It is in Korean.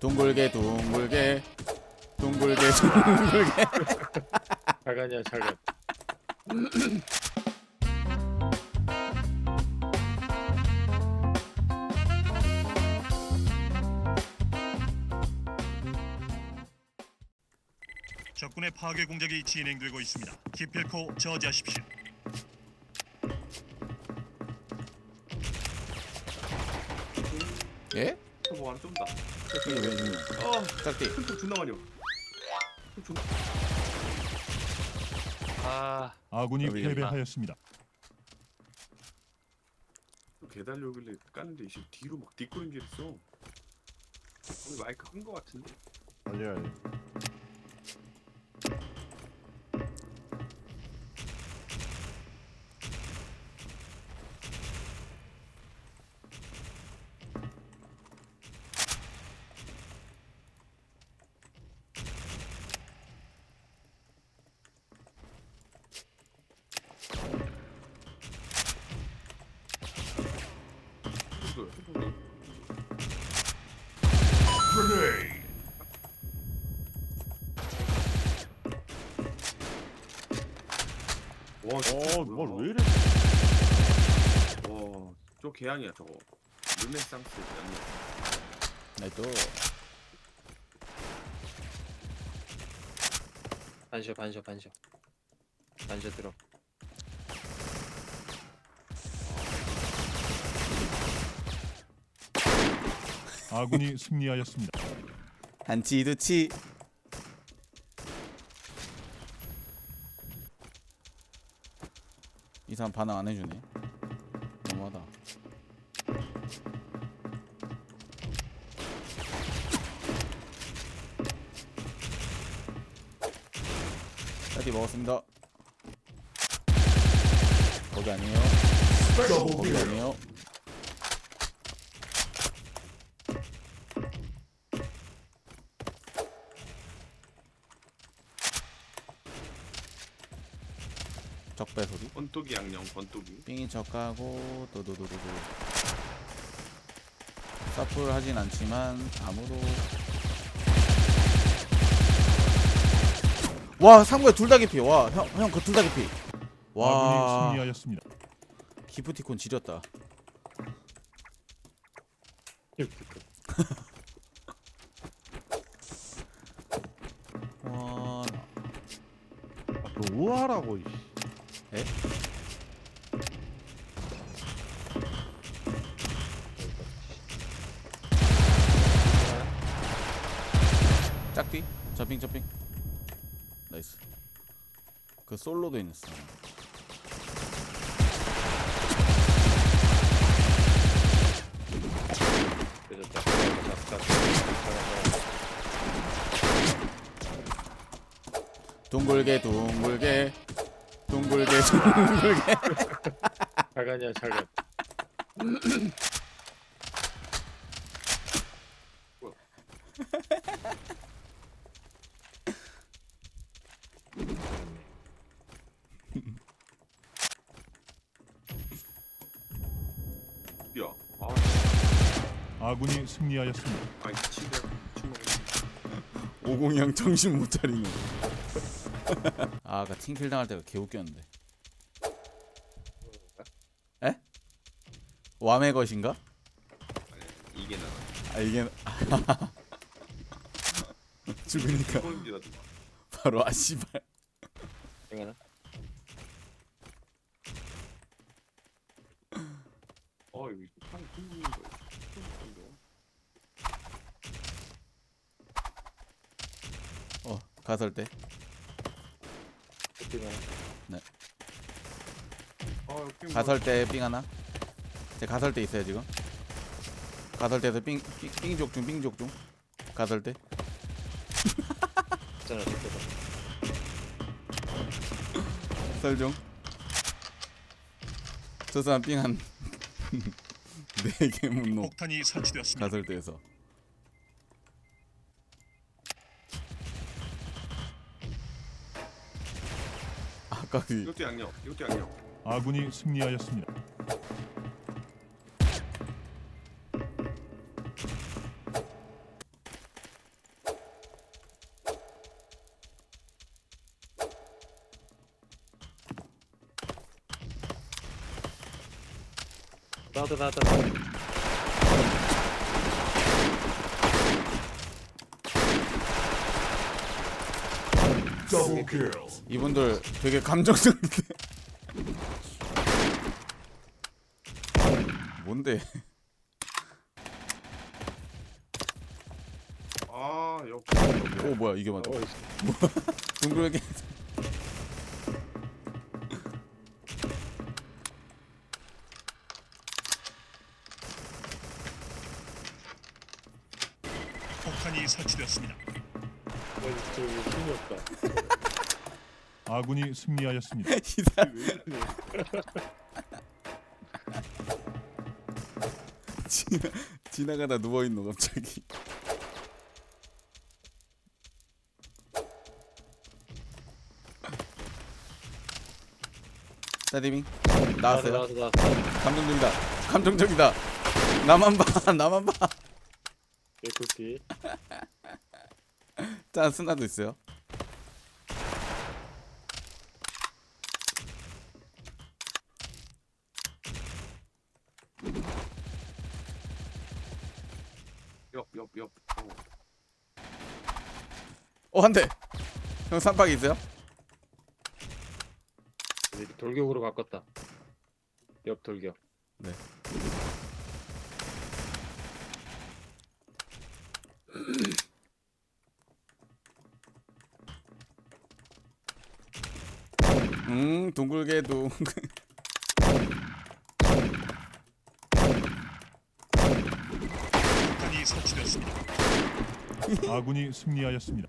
둥글게 둥글게 둥글게 둥글게 자간이야 자간. 적군의 파괴 공작이 진행되고 있습니다. 기필코 저지하십시오. 예? 뭐 안 쏜다. 이게 왜 어, 짝띠 큰통 존나 많이 와. 큰 존나. 아 아군이 여기 패배하였습니다. 개달려길래 까는데 이제 뒤로 막 뒷걸음 길었어. 오늘 마이크 큰거 같은데? 아니야 아니야. 와, 어, 뭐야? 뭘왜 이래? 와, 저 개양이야 저거. 르네상스 아니야. 나이또 반셔 반셔 반셔. 반셔 들어. 아군이 승리하였습니다. 한치 두치 사람 반응 안 해주네. 너무하다. 짝띠 먹었습니다. 거기 아니에요. 거기 아니에요 적배 소리. 번뚝이 양념, 번뚝이. 삥이 적하고 도도도도도. 사풀 하진 않지만 아무도. 와 상구야 둘 다 개피 와형 그둘 다 개피 아군이 와 승리하였습니다. 기프티콘 지렸다. 와너 우하라고 이씨. 에? 짝뒤 저핑 저핑 나이스 그 솔로도 있었어. 둥글게 둥글게 둥글게 둥글게 자간이야 자간. 야, 아, 아군이 승리하였습니다. 아이 치대. 오공이형 정신 못 차리네 아 아까 팀킬 당할 때가 개웃겼는데 에? 왑의 것인가? 아니, 이게 나. 아 이게 죽으니까. 바로 아 씨발 생각나? 어, 여기 판 튕기는 거. 어 가설대 아, 여기 가설대 삥 하나? 제 가설대 있어요 지금? 가설대에서 삥, 삥, 삥족 중 삥족 중. 가설대 있잖아 그때가. 설중. 저 사람 삥한. 4개 문노 폭탄이 설치되었습니다. 가설대에서 아까비. 이것도 양념. 이것도 양념. 아군이 승리하였습니다. 나도 나도 나도 이분들 되게 감정적인데. 뭔데? 아 역시 오 뭐야 이게 맞아? 어, 둥글게. 폭탄이 설치되었습니다. 없다. 아군이 승리하였습니다. 이 사람 왜 이러냐 지나 지나가다 누워 있노 갑자기. 나도 나왔어요. 감정적이다. 감정적이다. 나만 봐. 나만 봐. 개꿀띠. 짠 스나도 있어요. 옆옆옆 어. 어한 대. 형 쌈박이 있어요? 돌격으로 바꿨다. 옆 돌격. 네. 음 둥글게 둥. 폭탄이 설치되었습니다. 아군이 승리하였습니다.